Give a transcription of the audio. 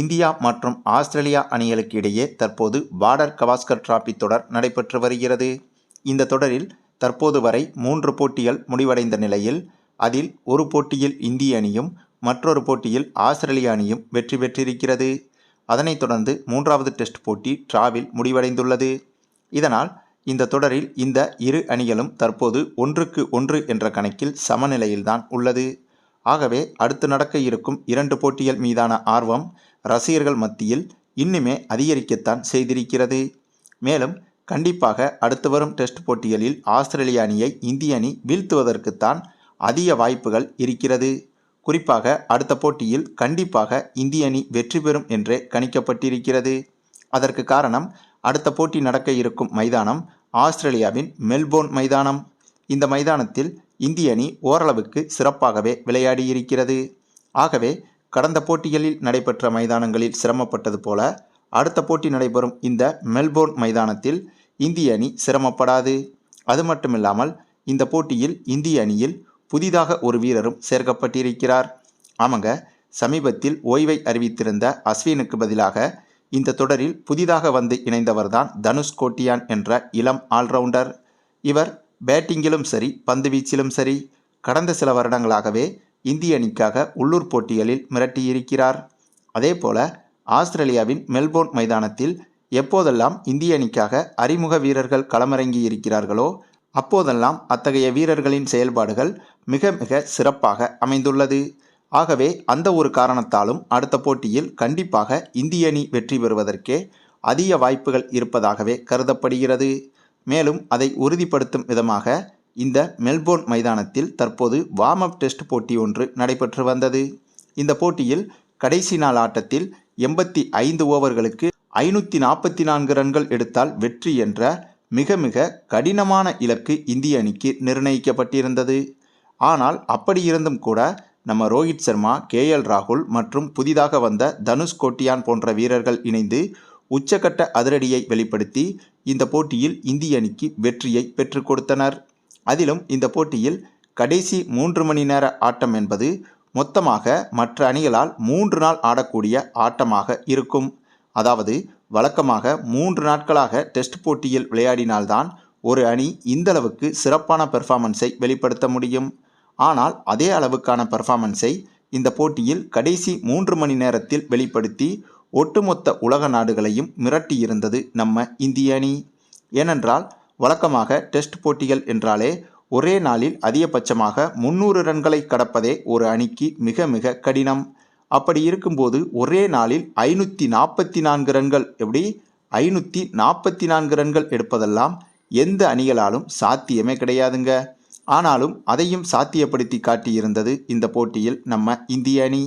India மற்றும் Australia அணிகளுக்கு இடையே தற்போது பார்டர் கவாஸ்கர் டிராபி தொடர் நடைபெற்று வருகிறது. இந்த தொடரில் தற்போது வரை மூன்று போட்டிகள் முடிவடைந்த நிலையில் அதில் ஒரு போட்டியில் இந்திய அணியும் மற்றொரு போட்டியில் ஆஸ்திரேலிய அணியும் வெற்றி பெற்றிருக்கிறது. அதனைத் தொடர்ந்து மூன்றாவது டெஸ்ட் போட்டி டிராவில் முடிவடைந்துள்ளது. இதனால் இந்த தொடரில் இந்த இரு அணிகளும் தற்போது ஒன்றுக்கு ஒன்று என்ற கணக்கில் சமநிலையில்தான் உள்ளது. ஆகவே அடுத்து நடக்க இருக்கும் இரண்டு போட்டிகள் மீதான ஆர்வம் ரசிகர்கள் மத்தியில் இன்னுமே அதிகரிக்கத்தான் செய்திருக்கிறது. மேலும் கண்டிப்பாக அடுத்து வரும் டெஸ்ட் போட்டிகளில் ஆஸ்திரேலிய அணியை இந்திய அணி வீழ்த்துவதற்குத்தான் அதிக வாய்ப்புகள் இருக்கிறது. குறிப்பாக அடுத்த போட்டியில் கண்டிப்பாக இந்திய அணி வெற்றி பெறும் என்றே கணிக்கப்பட்டிருக்கிறது. அதற்கு காரணம் அடுத்த போட்டி நடக்க இருக்கும் மைதானம் ஆஸ்திரேலியாவின் மெல்போர்ன் மைதானம். இந்த மைதானத்தில் இந்திய அணி ஓரளவுக்கு சிறப்பாகவே விளையாடியிருக்கிறது. ஆகவே கடந்த போட்டிகளில் நடைபெற்ற மைதானங்களில் சிரமப்பட்டது போல அடுத்த போட்டி நடைபெறும் இந்த மெல்போர்ன் மைதானத்தில் இந்திய அணி சிரமப்படாது. அது மட்டுமில்லாமல் இந்த போட்டியில் இந்திய அணியில் புதிதாக ஒரு வீரரும் சேர்க்கப்பட்டிருக்கிறார். ஆமாங்க சமீபத்தில் ஓய்வை அறிவித்திருந்த அஸ்வினுக்கு பதிலாக இந்த தொடரில் புதிதாக வந்து இணைந்தவர்தான் தனுஷ் கோட்டியான் என்ற இளம் ஆல்ரவுண்டர். இவர் பேட்டிங்கிலும் சரி பந்து வீச்சிலும் சரி கடந்த சில வருடங்களாகவே இந்திய அணிக்காக உள்ளூர் போட்டிகளில் மிரட்டியிருக்கிறார். அதேபோல ஆஸ்திரேலியாவின் மெல்போர்ன் மைதானத்தில் எப்போதெல்லாம் இந்திய அணிக்காக அறிமுக வீரர்கள் களமிறங்கி இருக்கிறார்களோ அப்போதெல்லாம் அத்தகைய வீரர்களின் செயல்பாடுகள் மிக மிக சிறப்பாக அமைந்துள்ளது. ஆகவே அந்த ஒரு காரணத்தாலும் அடுத்த போட்டியில் கண்டிப்பாக இந்திய அணி வெற்றி பெறுவதற்கே அதிக வாய்ப்புகள் இருப்பதாகவே கருதப்படுகிறது. மேலும் அதை உறுதிப்படுத்தும் விதமாக இந்த மெல்போர்ன் மைதானத்தில் தற்போது வார்ம் அப் டெஸ்ட் போட்டி ஒன்று நடைபெற்று வந்தது. இந்த போட்டியில் கடைசி நாள் ஆட்டத்தில் எண்பத்தி ஐந்து ஓவர்களுக்கு ஐநூற்றி நாற்பத்தி நான்கு ரன்கள் எடுத்தால் வெற்றி என்ற மிக மிக கடினமான இலக்கு இந்திய அணிக்கு நிர்ணயிக்கப்பட்டிருந்தது. ஆனால் அப்படியிருந்தும் கூட நம்ம ரோஹித் சர்மா கே எல் ராகுல் மற்றும் புதிதாக வந்த தனுஷ் கோட்டியான் போன்ற வீரர்கள் இணைந்து உச்சக்கட்ட அதிரடியை வெளிப்படுத்தி இந்த போட்டியில் இந்திய அணிக்கு வெற்றியை பெற்றுக் கொடுத்தனர். அதிலும் இந்த போட்டியில் கடைசி மூன்று மணி நேர ஆட்டம் என்பது மொத்தமாக மற்ற அணிகளால் மூன்று நாள் ஆடக்கூடிய ஆட்டமாக இருக்கும். அதாவது வழக்கமாக மூன்று நாட்களாக டெஸ்ட் போட்டியில் விளையாடினால்தான் ஒரு அணி இந்தளவுக்கு சிறப்பான பெர்ஃபார்மன்ஸை வெளிப்படுத்த முடியும். ஆனால் அதே அளவுக்கான பெர்ஃபார்மன்ஸை இந்த போட்டியில் கடைசி மூன்று மணி நேரத்தில் வெளிப்படுத்தி ஒட்டுமொத்த உலக நாடுகளையும் மிரட்டியிருந்தது நம்ம இந்திய அணி. ஏனென்றால் வழக்கமாக டெஸ்ட் போட்டிகள் என்றாலே ஒரே நாளில் அதிகபட்சமாக முன்னூறு ரன்களை கடப்பதே ஒரு அணிக்கு மிக மிக கடினம். அப்படி இருக்கும்போது ஒரே நாளில் ஐநூற்றி நாற்பத்தி நான்கு ரன்கள் எப்படி? ஐநூற்றி நாற்பத்தி நான்கு ரன்கள் எடுப்பதெல்லாம் எந்த அணிகளாலும் சாத்தியமே கிடையாதுங்க. ஆனாலும் அதையும் சாத்தியப்படுத்தி காட்டியிருந்தது இந்த போட்டியில் நம்ம இந்திய அணி.